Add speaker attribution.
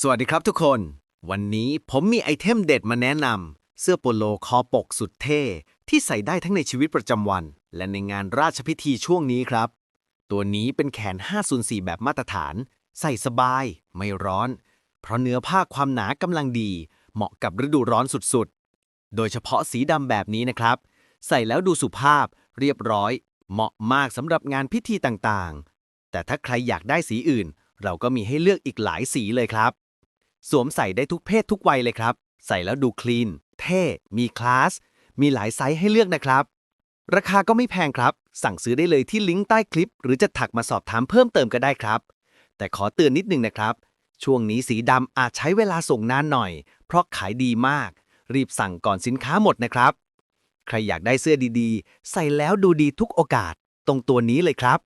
Speaker 1: สวัสดีครับทุกคน วันนี้ผมมีไอเทมเด็ดมาแนะนำเสื้อโปโลคอปกสุดเท่ ที่ใส่ได้ทั้งในชีวิตประจำวัน และในงานราชพิธีช่วงนี้ครับ ตัวนี้เป็นแขน 504 แบบมาตรฐาน ใส่สบาย ไม่ร้อน เพราะเนื้อผ้าความหนากำลังดี เหมาะกับฤดูร้อนสุดๆ โดยเฉพาะสีดำแบบนี้นะครับ ใส่แล้วดูสุภาพ เรียบร้อย เหมาะมากสำหรับงานพิธีต่างๆ แต่ถ้าใครอยากได้สีอื่น เราก็มีให้เลือกอีกหลายสีเลยครับ สวมใส่ได้ทุกเพศทุกวัยเลยครับ ใส่แล้วดูคลีน เท่ มีคลาส มีหลายไซส์ให้เลือกนะครับ ราคาก็ไม่แพงครับ สั่งซื้อได้เลยที่ลิงก์ใต้คลิป หรือจะถักมาสอบถามเพิ่มเติมก็ได้ครับ แต่ขอเตือนนิดนึงนะครับ ช่วงนี้สีดำอาจใช้เวลาส่งนานหน่อย เพราะขายดีมาก รีบสั่งก่อนสินค้าหมดนะครับ ใครอยากได้เสื้อดีๆ ใส่แล้วดูดีทุกโอกาส ตรงตัวนี้เลยครับ